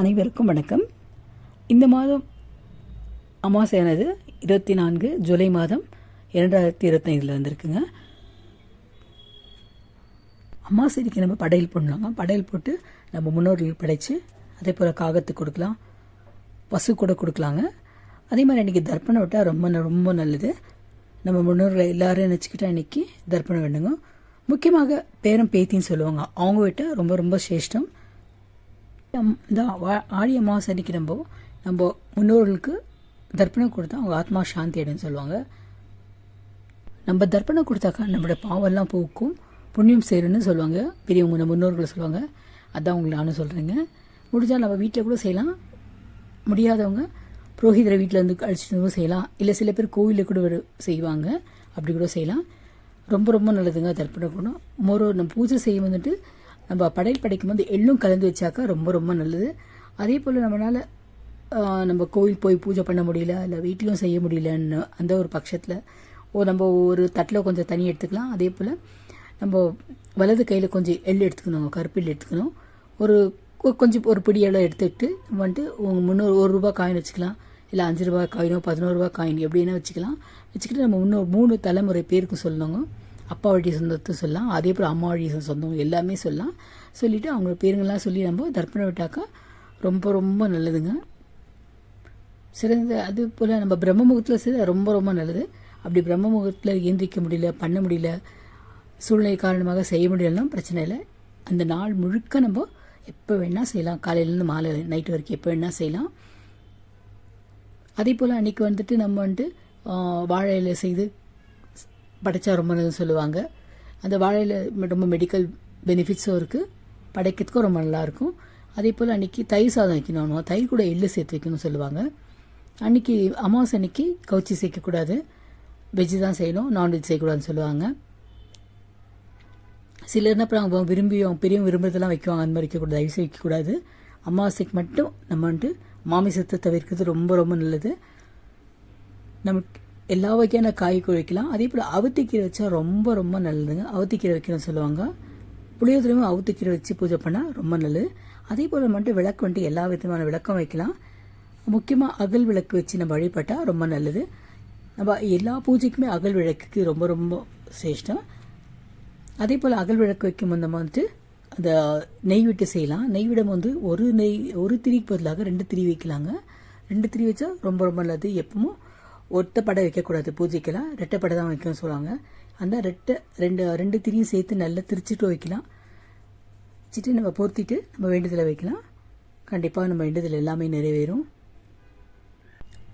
அனைவருக்கும் வணக்கம். இந்த மாதம் அமாவாசையானது இருபத்தி நான்கு ஜூலை மாதம் இரண்டாயிரத்தி இருபத்தைந்தில் வந்திருக்குங்க. அமாவாசைக்கு நம்ம படையல் போடலாங்க படையல் போட்டு நம்ம முன்னோர்கள் படைத்து அதே போல் காகத்துக்கு கொடுக்கலாம். பசு கூட கொடுக்கலாங்க. அதே மாதிரி அன்றைக்கி தர்ப்பணம் விட்டால் ரொம்ப ரொம்ப நல்லது. நம்ம முன்னோர்களை எல்லோரும் நினச்சிக்கிட்டால் இன்றைக்கி தர்ப்பணம் வேண்டுங்க முக்கியமாக பேரம் பேத்தின்னு சொல்லுவாங்க. அவங்க விட்டால் ரொம்ப ரொம்ப சிரேஷ்டம். அம்- இந்த வா- ஆடி அமாவாசை அன்னைக்கு நம்ம நம்ம முன்னோர்களுக்கு தர்ப்பணம் கொடுத்தா அவங்க ஆத்மா சாந்தி அடைன்னு சொல்லுவாங்க. நம்ம தர்ப்பணம் கொடுத்தாக்கா நம்மளோட பாவெல்லாம் போக்கும் புண்ணியம் சேருன்னு சொல்லுவாங்க. பெரியவங்க நம்ம முன்னோர்கள் சொல்லுவாங்க. அதான் உங்களுக்கு நானும் சொல்கிறேங்க முடிஞ்சால் நம்ம வீட்டில் கூட செய்யலாம். முடியாதவங்க புரோகிதரை வீட்டில் வந்து அழிச்சிட்டு செய்யலாம். இல்லை சில பேர் கோவிலில் கூட ஒரு செய்வாங்க. அப்படி கூட செய்யலாம். ரொம்ப ரொம்ப நல்லதுங்க தர்ப்பணம் கொடுக்கணும் மோரோ நம்ம பூஜை செய்யும் வந்துட்டு நம்ம படையல் படைக்கும் போது எள்ளும் கலந்து வச்சாக்கா ரொம்ப ரொம்ப நல்லது. அதே போல் நம்மளால் நம்ம கோவில் போய் பூஜை பண்ண முடியல இல்லை வீட்லேயும் செய்ய முடியலன்னு அந்த ஒரு பட்சத்தில் ஓ நம்ம ஒரு தட்டில் கொஞ்சம் தண்ணி எடுத்துக்கலாம். அதே போல் நம்ம வலது கையில் கொஞ்சம் எள் எடுத்துக்கணும் கருப்பில் எடுத்துக்கணும். ஒரு கொஞ்சம் ஒரு பிடி எல்லாம் எடுத்துக்கிட்டு வந்துட்டு உங்கள் முந்நூறு ஒரு ரூபா காயின் வச்சுக்கலாம். இல்லை அஞ்சு ரூபா காயினோ பதினோரு ரூபா காயின் எப்படின்னா வச்சுக்கலாம். வச்சுக்கிட்டு நம்ம இன்னும் மூணு தலைமுறை பேருக்கு சொல்லணுங்க. அப்பா வழி சொந்தத்தை சொல்லலாம் அதே போல் அம்மா வழி சொந்தம் எல்லாமே சொல்லலாம். சொல்லிவிட்டு அவங்க பேருங்கள்லாம் சொல்லி நம்ம தர்ப்பணம் விட்டாக்கா ரொம்ப ரொம்ப நல்லதுங்க. சிறந்த அது போல் நம்ம பிரம்ம முகூர்த்தத்தில் செய்ய ரொம்ப ரொம்ப நல்லது. அப்படி பிரம்ம முகூர்த்தத்தில் இயந்திரிக்க முடியல பண்ண முடியல சூழ்நிலை காரணமாக செய்ய முடியலன்னா பிரச்சனை இல்லை. அந்த நாள் முழுக்க நம்ம எப்போ வேணால் செய்யலாம். காலையிலேருந்து மாலை நைட்டு வரைக்கும் எப்போ வேணால் செய்யலாம். அதே போல் அன்றைக்கி வந்துட்டு நம்ம வந்துட்டு வாழை இலை செய்து படைச்சா ரொம்ப நல்லதுன்னு சொல்லுவாங்க. அந்த வாழையில் ரொம்ப மெடிக்கல் பெனிஃபிட்ஸும் இருக்குது படைக்கிறதுக்கும் ரொம்ப நல்லாயிருக்கும். அதே போல் அன்றைக்கி தயிர் சாதம் வைக்கணும் தயிர் கூட எள்ளு சேர்த்து வைக்கணும்னு சொல்லுவாங்க. அன்றைக்கி அமாவாசை அன்னைக்கு கவுச்சி சேர்க்கக்கூடாது. வெஜ்ஜு தான் செய்யணும் நான்வெஜ் செய்யக்கூடாதுன்னு சொல்லுவாங்க. சிலர் என்ன பண்ணுவாங்க அவங்க விரும்பி அவங்க பெரியவங்க விரும்புறதெல்லாம் வைக்குவாங்க. அந்த மாதிரி வைக்கக்கூடாது தயவு வைக்கக்கூடாது. அமாவாசைக்கு மட்டும் நம்ம வந்துட்டு மாமிசத்தை தவிர்க்கிறது ரொம்ப ரொம்ப நல்லது. நமக்கு எல்லா வகையான காய்கறி வைக்கலாம் அதே போல் அவுத்திக்கீரை வச்சா ரொம்ப ரொம்ப நல்லதுங்க. அவுத்திக்கீரை வைக்கணும்னு சொல்லுவாங்க. புளியோதரையும் அவுத்திக்கீரை வச்சு பூஜை பண்ணால் ரொம்ப நல்லது. அதே போல் மட்டும் விளக்கு வந்துட்டு எல்லா விதமான விளக்கம் வைக்கலாம். முக்கியமாக அகல் விளக்கு வச்சு நம்ம வழிபட்டால் ரொம்ப நல்லது. நம்ம எல்லா பூஜைக்குமே அகல் விளக்குக்கு ரொம்ப ரொம்ப சிரேஷ்டம். அதே போல் அகல் விளக்கு வைக்கும் போது நம்ம வந்துட்டு அந்த நெய் விட்டு செய்யலாம். நெய் விடம் வந்து ஒரு நெய் ஒரு திரிக்கு பதிலாக ரெண்டு திரி வைக்கலாங்க. ரெண்டு திரி வச்சா ரொம்ப ரொம்ப நல்லது எப்பவும். ஒத்த படை வைக்கக்கூடாது பூஜைக்கெல்லாம். ரெட்டை படை தான் வைக்கணும்னு சொல்லுவாங்க. அந்த ரெட்டை ரெண்டு ரெண்டு திரியும் சேர்த்து நல்லா திரிச்சிட்டு வைக்கலாம். வச்சுட்டு நம்ம பொருத்திட்டு நம்ம வேண்டுதலை வைக்கலாம். கண்டிப்பாக நம்ம வேண்டுதல் எல்லாமே நிறைவேறும்.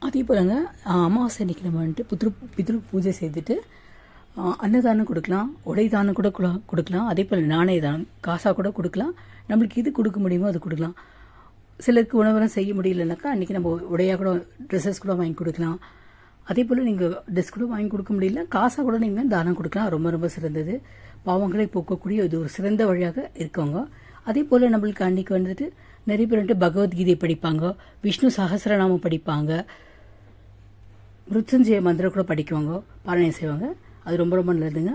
அதே போலங்க அமாவாசை அன்னைக்கு நம்ம வந்துட்டு புத்ரு பித்ரு பூஜை செய்துட்டு அன்னதானம் கொடுக்கலாம். உடை தானம் கூட கொடுக்கலாம். அதே போல் நாணய தானம் காசாக கூட கொடுக்கலாம். நம்மளுக்கு எது கொடுக்க முடியுமோ அது கொடுக்கலாம். சிலருக்கு உணவெல்லாம் செய்ய முடியலனாக்கா அன்றைக்கி நம்ம உடையாக கூட ட்ரெஸ்ஸஸ் கூட வாங்கி கொடுக்கலாம். அதே போல் நீங்கள் ட்ரெஸ் கூட வாங்கி கொடுக்க முடியல காசாக கூட நீங்கள் தானம் கொடுக்கலாம். ரொம்ப ரொம்ப சிறந்தது. பாவங்களை போக்கக்கூடிய இது ஒரு சிறந்த வழியாக இருக்கவங்க. அதே போல் நம்மளுக்கு அன்றைக்கி வந்துட்டு நிறைய பேர் வந்துட்டு பகவத்கீதை படிப்பாங்க விஷ்ணு சஹஸ்ரநாமம் படிப்பாங்க மிருத்யுஞ்சய மந்திரம் கூட படிக்குவாங்க பாராயணம் செய்வாங்க. அது ரொம்ப ரொம்ப நல்லதுங்க.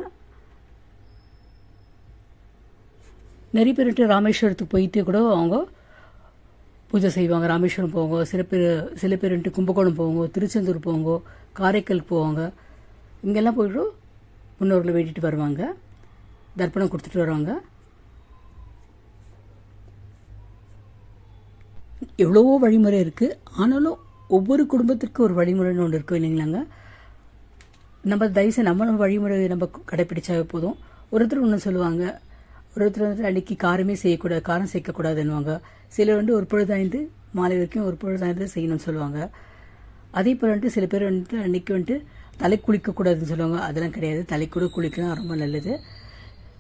நிறைய பேர் வந்துட்டு ராமேஸ்வரத்துக்கு போயிட்டு கூட அவங்க பூஜை செய்வாங்க ராமேஸ்வரம் போவாங்க சில பேர் சில பேர் வந்துட்டு கும்பகோணம் போவாங்க திருச்செந்தூர் போவாங்க காரைக்கால் போவாங்க. இங்கெல்லாம் போய்ட்டு முன்னோர்களை வேண்டிட்டு வருவாங்க. தர்ப்பணம் கொடுத்துட்டு வருவாங்க. எவ்வளவோ வழிமுறை இருக்குது ஆனாலும் ஒவ்வொரு குடும்பத்திற்கும் ஒரு வழிமுறைன்னு ஒன்று இருக்கும் இல்லைங்களாங்க. நம்ம தயவுசெய்து நம்ம நம்ம வழிமுறையை நம்ம கடைப்பிடிச்சாவே போதும். ஒருத்தர் ஒன்று சொல்லுவாங்க. ஒரு ஒருத்தர் வந்துட்டு அன்றைக்கி காரமே செய்யக்கூடாது காரம் சேர்க்கக்கூடாதுன்னுவாங்க. சிலர் வந்து ஒரு பொழுதாய்ந்து மாலை வரைக்கும் ஒரு பொழுதாய்ந்து செய்யணும்னு சொல்லுவாங்க. அதே போல் வந்துட்டு சில பேர் வந்துட்டு அன்றைக்கி வந்துட்டு தலை குளிக்கக்கூடாதுன்னு சொல்லுவாங்க. அதெல்லாம் கிடையாது. தலை கூட குளிக்கலாம் ரொம்ப நல்லது.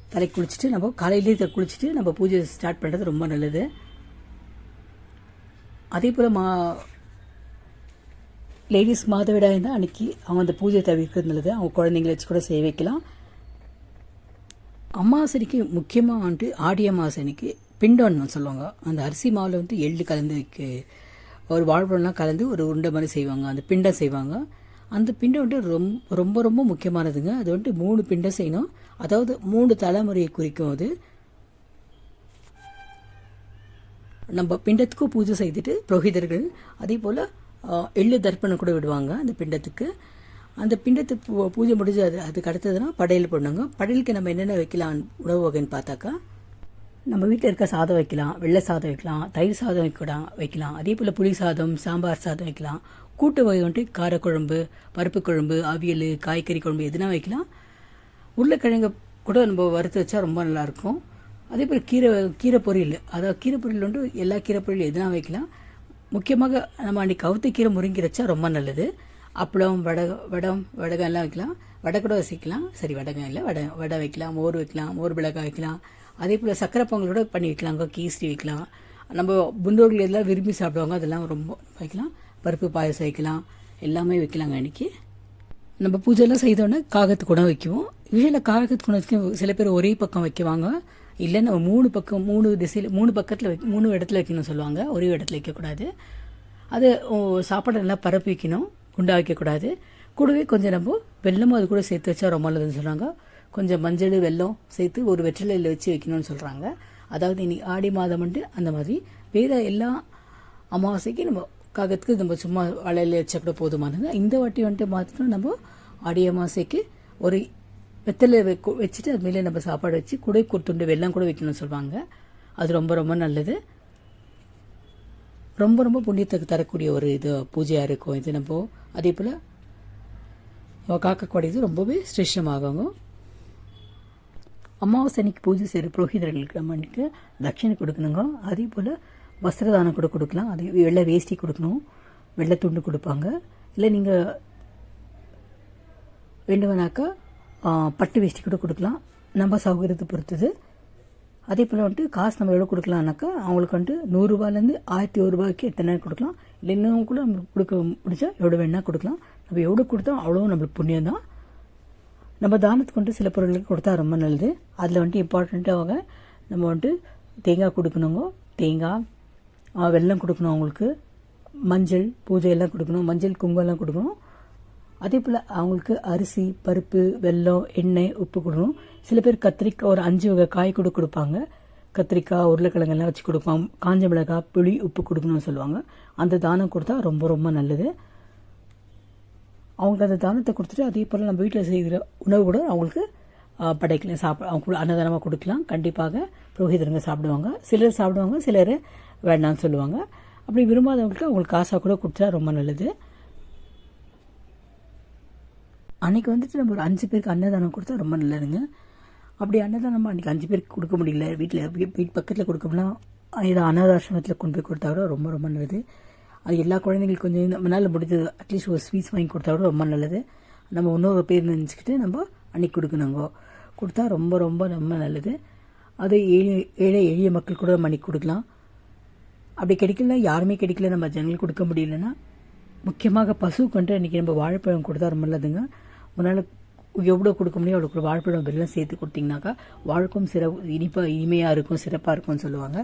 தலை குளிச்சுட்டு நம்ம காலையிலேயே குளிச்சுட்டு நம்ம பூஜை ஸ்டார்ட் பண்ணுறது ரொம்ப நல்லது. அதே போல் மா லேடிஸ் மாதவிடாய் இருந்தால் அன்றைக்கி அவங்க அந்த பூஜை தவிர்க்கிறது நல்லது. அவங்க குழந்தைங்களை வச்சு கூட செய்ய வைக்கலாம். அமாவாசைக்கு முக்கியமாக வந்துட்டு ஆடி அமாவாசைக்கு பிண்டோன்னு சொல்லுவாங்க. அந்த அரிசி மாவில் வந்து எள்ளு கலந்து வைக்க ஒரு வாழ்பழம்லாம் கலந்து ஒரு உருண்டை மாதிரி செய்வாங்க. அந்த பிண்டம் செய்வாங்க. அந்த பிண்டம் வந்துட்டு ரொம்ப ரொம்ப ரொம்ப முக்கியமானதுங்க. அது வந்துட்டு மூணு பிண்டம் செய்யணும். அதாவது மூணு தலைமுறையை குறிக்கும் அது. நம்ம பிண்டத்துக்கும் பூஜை செய்துட்டு புரோகிதர்கள் அதே போல் எள்ளு தர்ப்பணம் கூட விடுவாங்க அந்த பிண்டத்துக்கு. அந்த பிண்டத்து பூ- பூஜை முடிஞ்சு அது அதுக்கு அடுத்ததுனா படையல் பண்ணுங்க படையலுக்கு நம்ம என்னென்ன வைக்கலாம்? உணவு வகைன்னு பார்த்தாக்கா நம்ம வீட்டில் இருக்க சாதம் வைக்கலாம் வெள்ளை சாதம் வைக்கலாம் தயிர் சாதம் வைக்கலாம் வைக்கலாம். அதே போல் புளி சாதம் சாம்பார் சாதம் வைக்கலாம். கூட்டு வகை வந்துட்டு காரக்குழம்பு பருப்பு குழம்பு அவியல் காய்கறி குழம்பு எதுனா வைக்கலாம். உருளைக்கிழங்கு கூட நம்ம வறுத்து வச்சா ரொம்ப நல்லாயிருக்கும். அதே போல் கீரை கீரை பொரியல். அதாவது கீரை பொரியல் வந்து எல்லா கீரை பொரியல் எதுனா வைக்கலாம். முக்கியமாக நம்ம அன்றைக்கி கவுத்த கீரை முருங்கி வச்சா ரொம்ப நல்லது. அப்பளம் வடை வடம் வடகம் எல்லாம் வைக்கலாம். வடை கூட வசிக்கலாம். சரி வடகம் இல்லை. வடை வடை வைக்கலாம் மோர் வைக்கலாம் மோர் மிளகாய் வைக்கலாம். அதே போல் சக்கரை பொங்கலோட பண்ணி வைக்கலாம். கீஸ்ரி வைக்கலாம். நம்ம முன்னோர்கள் எல்லாம் விரும்பி சாப்பிடுவாங்க அதெல்லாம் ரொம்ப வைக்கலாம். பருப்பு பாயசம் வைக்கலாம். எல்லாமே வைக்கலாங்க அன்றைக்கி நம்ம பூஜைலாம் செய்தோன்னே காகத்து குடம் வைக்குவோம். யூஸ்வலாக காகத்து குடம் வைக்க சில பேர் ஒரே பக்கம் வைக்குவாங்க. இல்லை நம்ம மூணு பக்கம் மூணு திசையில் மூணு பக்கத்தில் வைக்க மூணு இடத்துல வைக்கணும்னு சொல்லுவாங்க. ஒரே இடத்துல வைக்கக்கூடாது. அது சாப்பாடு நல்லா பரப்பி வைக்கணும். குண்டா வைக்கக்கூடாது கூடவே கொஞ்சம் நம்ம வெள்ளமும் அது கூட சேர்த்து வச்சா ரொம்ப நல்லதுன்னு சொல்கிறாங்க கொஞ்சம் மஞ்சள் வெல்லம் சேர்த்து ஒரு வெற்றிலையில் வச்சு வைக்கணும்னு சொல்கிறாங்க அதாவது இன்னைக்கு ஆடி மாதம் அந்த மாதிரி வேறு எல்லா அமாவாசைக்கு நம்ம காகத்துக்கு நம்ம சும்மா வளையல வச்சா கூட போதுமானது. இந்த வாட்டி வந்துட்டு மாத்திரம் நம்ம ஆடி அமாவாசைக்கு ஒரு வெத்தலை வச்சுட்டு அது மேலே நம்ம சாப்பாடு வச்சு குடை குத்துண்டு வெல்லம் கூட வைக்கணும்னு சொல்லுவாங்க அது ரொம்ப ரொம்ப நல்லது. ரொம்ப ரொம்ப புண்ணியத்துக்கு தரக்கூடிய ஒரு இது பூஜையாக இருக்கும் இது நம்ம. அதே போல் காக்கக்கூடியது ரொம்பவே சிரேஷ்டமாகுங்க. அமாவாசை அன்னைக்கு பூஜை செய்கிற புரோகிதர்களுக்கு நம்மளுக்கு தட்சிணை கொடுக்கணுங்க. அதே போல் வஸ்திரதானம் கூட கொடுக்கலாம். அதே வெள்ளை வேஷ்டி கொடுக்கணும். வெள்ளை துண்டு கொடுப்பாங்க. இல்லை நீங்கள் வேண்டுவனாக்கா பட்டு வேஷ்டி கூட கொடுக்கலாம். நம்ம சௌகரியத்தை பொறுத்தது. அதே போல் வந்துட்டு காசு நம்ம எவ்வளோ கொடுக்கலாம்னாக்கா அவங்களுக்கு வந்துட்டு நூறுரூவாலேருந்து ஆயிரத்தி ஒரு ரூபாய்க்கு எத்தனை நேரம் கொடுக்கலாம். இல்லை இன்னும் கூட நம்ம கொடுக்க முடிச்சா எவ்வளோ வேணால் கொடுக்கலாம். நம்ம எவ்வளோ கொடுத்தோம் அவ்வளோ நம்மளுக்கு புண்ணியம் தான். நம்ம தானத்துக்கு வந்துட்டு சில பொருட்களுக்கு கொடுத்தா ரொம்ப நல்லது. அதில் வந்துட்டு இம்பார்ட்டண்ட்டாக நம்ம வந்துட்டு தேங்காய் கொடுக்கணுங்க தேங்காய் வெள்ளம் கொடுக்கணும் அவங்களுக்கு. மஞ்சள் பூஜை எல்லாம் கொடுக்கணும். மஞ்சள் குங்குமெல்லாம் கொடுக்கணும். அதே போல் அவங்களுக்கு அரிசி பருப்பு வெல்லம் எண்ணெய் உப்பு கொடுக்கணும். சில பேர் கத்திரிக்காய் ஒரு அஞ்சு வகை காய் கூட கொடுப்பாங்க. கத்திரிக்காய் உருளைக்கிழங்கெல்லாம் வச்சு கொடுப்போம். காஞ்ச மிளகாய் புளி உப்பு கொடுக்கணும்னு சொல்லுவாங்க. அந்த தானம் கொடுத்தா ரொம்ப ரொம்ப நல்லது. அவங்க அந்த தானத்தை கொடுத்துட்டு அதே போல் நம்ம வீட்டில் செய்கிற உணவு கூட அவங்களுக்கு படைக்கலாம். சாப்பிட அவங்க அன்னதானமாக கொடுக்கலாம். கண்டிப்பாக புரோகிதருங்க சாப்பிடுவாங்க. சிலர் சாப்பிடுவாங்க சிலர் வேண்டாம்னு சொல்லுவாங்க. அப்படி விரும்பாதவங்களுக்கு அவங்களுக்கு காசாக கூட கொடுத்தா ரொம்ப நல்லது. அன்றைக்கி வந்துட்டு நம்ம ஒரு அஞ்சு பேருக்கு அன்னதானம் கொடுத்தா ரொம்ப நல்லதுங்க. அப்படி அன்னதானம் அன்றைக்கி அஞ்சு பேருக்கு கொடுக்க முடியல. வீட்டில் வீட்டு பக்கத்தில் கொடுக்கணும்னா ஏதோ அனாதாசிரமத்தில் கொண்டு போய் கொடுத்தா கூட ரொம்ப ரொம்ப நல்லது. அது எல்லா குழந்தைங்களுக்கு கொஞ்சம் நம்மளால் முடிஞ்சது அட்லீஸ்ட் ஒரு ஸ்வீட்ஸ் வாங்கி கொடுத்தா கூட ரொம்ப நல்லது. நம்ம இன்னொரு பேர் நினச்சிக்கிட்டு நம்ம அன்னைக்கு கொடுக்கணுங்க. கொடுத்தா ரொம்ப ரொம்ப ரொம்ப நல்லது. அது ஏழை ஏழை எளிய மக்கள் கூட நம்ம அன்றைக்கி கொடுக்கலாம். அப்படி கிடைக்கல யாருமே கிடைக்கல நம்ம ஜனங்களுக்கு கொடுக்க முடியலன்னா முக்கியமாக பசுவுக்கு வந்துட்டு இன்றைக்கி நம்ம வாழைப்பழம் கொடுத்தா ரொம்ப நல்லதுங்க. முன்னால் எவ்வளோ கொடுக்க முடியும் அவ்வளோ கூட. வாழைப்பழம் வெள்ளம் சேர்த்து கொடுத்தீங்கன்னாக்கா வாழ்க்கும் சிறப்பு இனிப்பாக இனிமையாக இருக்கும் சிறப்பாக இருக்கும்னு சொல்லுவாங்க.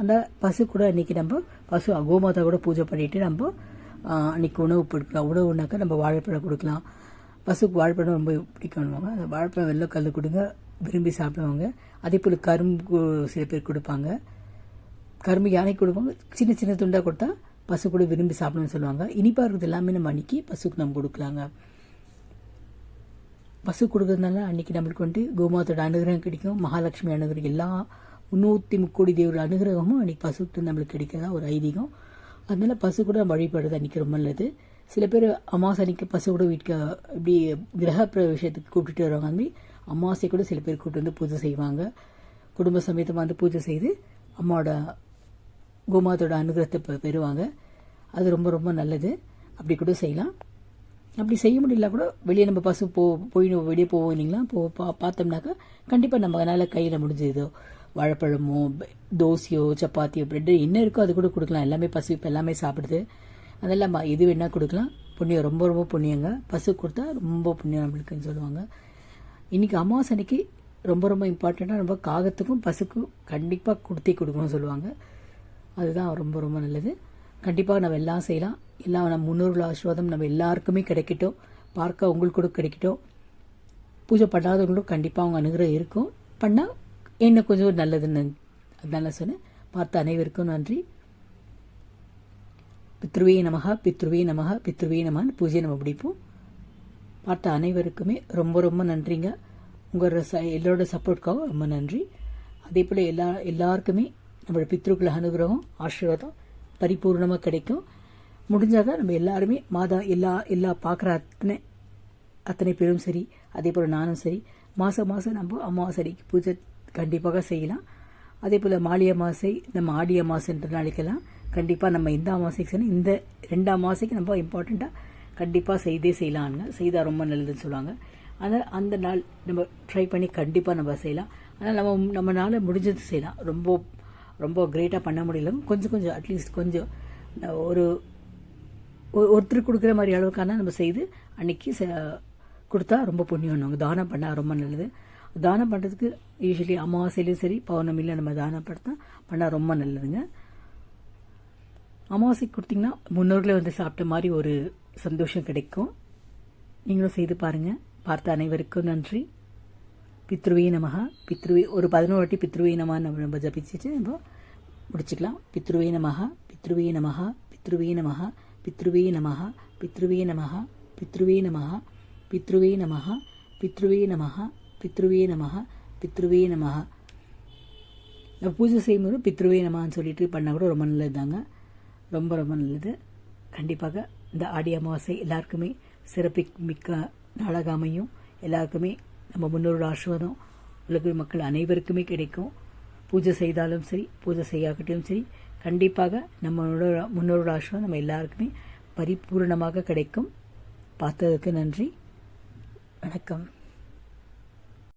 அந்த பசு கூட இன்றைக்கி நம்ம பசு கோமாதா கூட பூஜை பண்ணிவிட்டு நம்ம அன்றைக்கி அன்னைக்கு உணவு கொடுக்கலாம். உணவுனாக்கா நம்ம வாழைப்பழம் கொடுக்கலாம். பசுக்கு வாழைப்பழம் ரொம்ப பிடிக்கணுவாங்க அந்த வாழைப்பழம் வெள்ளை கல் கொடுங்க விரும்பி சாப்பிடுவாங்க. அதே போல் கரும்பு சில பேர் கொடுப்பாங்க. கரும்பு யானைக்கு கொடுப்பாங்க. சின்ன சின்ன துண்டாக கொடுத்தா பசு கூட விரும்பி சாப்பிடணும்னு சொல்லுவாங்க. இனிப்பாக இருக்கிறது எல்லாமே நம்ம அன்றைக்கி பசுக்கு நம்ம கொடுக்கலாங்க. பசு கொடுக்கறதுனால அன்னைக்கு நம்மளுக்கு வந்துட்டு கோமாத்தோட அனுகிரகம் கிடைக்கும். மகாலட்சுமி அனுகிரகம் எல்லா முந்நூற்றி முக்கோடி தேவரோட அனுகிரகமும் அன்னைக்கு பசுக்கிட்ட நம்மளுக்கு கிடைக்கிறதா ஒரு ஐதீகம். அதனால பசு கூட நம்ம வழிபடுறது அன்னைக்கு ரொம்ப நல்லது. சில பேர் அமாவாசை அன்னைக்கு பசு கூட வீட்டுக்கு இப்படி கிரக பிரவேசத்துக்கு கூப்பிட்டுட்டு வருவாங்க மாதிரி அமாவாசை கூட சில பேர் கூப்பிட்டு வந்து பூஜை செய்வாங்க. குடும்ப சமேதமாக வந்து பூஜை செய்து அம்மாவோட கோமாதோட அனுகிரகத்தை பெ- பெறுவாங்க. அது ரொம்ப ரொம்ப நல்லது. அப்படி கூட செய்யலாம். அப்படி செய்ய முடியல கூட வெளியே நம்ம பசு போ போய் வெளியே போவோம் இல்லைங்களா? போ பா பார்த்தோம்னாக்கா கண்டிப்பாக நம்மளால கையில் முடிஞ்சதோ வாழைப்பழமோ தோசையோ சப்பாத்தியோ பிரெட்டு என்ன இருக்கோ அது கூட கொடுக்கலாம். எல்லாமே பசு இப்போ எல்லாமே சாப்பிடுது. அதெல்லாம் ம- எது வேணால் கொடுக்கலாம். புண்ணியம் ரொம்ப ரொம்ப புண்ணியங்க. பசு கொடுத்தா ரொம்ப புண்ணியம் நம்மளுக்குன்னு சொல்லுவாங்க. இன்னைக்கு அமாவாசை அன்னைக்கு ரொம்ப ரொம்ப இம்பார்ட்டண்ட்டாக நம்ம காகத்துக்கும் பசுக்கும் கண்டிப்பாக கொடுத்தே கொடுக்கணும்னு சொல்லுவாங்க. அதுதான் ரொம்ப ரொம்ப நல்லது. கண்டிப்பாக நம்ம எல்லாம் செய்யலாம். எல்லாம் நம்ம முன்னோர்கள் ஆசீர்வாதம் நம்ம எல்லாருக்குமே கிடைக்கட்டும். பார்க்க உங்களுக்கு கூட கிடைக்கட்டும். பூஜை பண்ணாதவங்களும் கண்டிப்பாக அவங்க அனுகிரகம் இருக்கும். பண்ணால் என்ன கொஞ்சம் நல்லதுன்னு அதனால சொன்னேன். பார்த்த அனைவருக்கும் நன்றி. பித்ருவே நமகா பித்ருவே நமகா பித்ருவே நமான்னு பூஜை நம்ம பிடிப்போம் பார்த்த அனைவருக்குமே ரொம்ப ரொம்ப நன்றிங்க. உங்களோட ச எல்லோரோட சப்போர்ட்காகவும் ரொம்ப நன்றி. அதே போல் எல்லா எல்லாருக்குமே நம்மளோட பித்ருக்கள் அனுகிரகம் ஆசீர்வாதம் பரிபூர்ணமாக கிடைக்கும். முடிஞ்சாக நம்ம எல்லாருமே மாதா எல்லா எல்லா பார்க்குற அத்தனை அத்தனை பேரும் சரி அதே போல் நானும் சரி மாதம் மாதம் நம்ம அமாவாசைக்கு பூஜை கண்டிப்பாக செய்யலாம். அதே போல் மாளி அமாவாசை நம்ம ஆடி அமாவாசைன்ற நாளைக்கெல்லாம் கண்டிப்பாக நம்ம இந்த அமாவாசைக்கு செய்யணும் இந்த ரெண்டு அமாவாசைக்கு நம்ம இம்பார்ட்டண்ட்டாக கண்டிப்பாக செய்தே செய்யலாங்க. செய்தால் ரொம்ப நல்லதுன்னு சொல்லுவாங்க. ஆனால் அந்த நாள் நம்ம ட்ரை பண்ணி கண்டிப்பாக நம்ம செய்யலாம். ஆனால் நம்ம நம்மளால் முடிஞ்சது செய்யலாம். ரொம்ப ரொம்ப கிரேட்டாக பண்ண முடியல கொஞ்சம் கொஞ்சம் அட்லீஸ்ட் கொஞ்சம் ஒரு- ஒருத்தருக்கு கொடுக்குற மாதிரி அளவுக்கான நம்ம செய்து அன்னைக்கு ச- கொடுத்தா ரொம்ப புண்ணியம் தானம் பண்ணால் ரொம்ப நல்லது. தானம் பண்ணுறதுக்கு யூஸ்வலி அமாவாசையிலையும் சரி பௌர்ணமியில நம்ம தானம் படுத்தா பண்ணால் ரொம்ப நல்லதுங்க. அமாவாசைக்கு கொடுத்தீங்கன்னா முன்னோர்களே வந்து சாப்பிட்ட மாதிரி ஒரு சந்தோஷம் கிடைக்கும். நீங்களும் செய்து பாருங்கள் பார்த்த அனைவருக்கும் நன்றி. பித்ருவே நமகா பித்ருவே ஒரு பதினோரு வாட்டி பித்ருவே நமஹா நம்ம நம்ம ஜபிச்சுட்டு நம்ம முடிச்சுக்கலாம். பித்ருவே நமகா பித்ருவே நமகா பித்ருவே நமகா பித்ருவே நமகா பித்ருவே நமகா பித்ருவே நமகா பித்ருவே நமக பித்ருவே நமகா பித்ருவே நமக பித்ருவே நமகா நம்ம பூஜை செய்யும்போது பித்ருவே நமான்னு சொல்லிட்டு பண்ணால் கூட ரொம்ப நல்லது தாங்க ரொம்ப ரொம்ப நல்லது. கண்டிப்பாக இந்த ஆடி அமாவாசை எல்லாருக்குமே சிறப்பு மிக்க நாளாக அமையும். எல்லாருக்குமே நம்ம முன்னோரோட ஆசீர்வாதம் உலக மக்கள் அனைவருக்குமே கிடைக்கும். பூஜை செய்தாலும் சரி பூஜை செய்யாக்கட்டும் சரி கண்டிப்பாக நம்மளோட முன்னோரோட ஆசிரம் நம்ம எல்லாருக்குமே பரிபூர்ணமாக கிடைக்கும். பார்த்ததுக்கு நன்றி. வணக்கம்.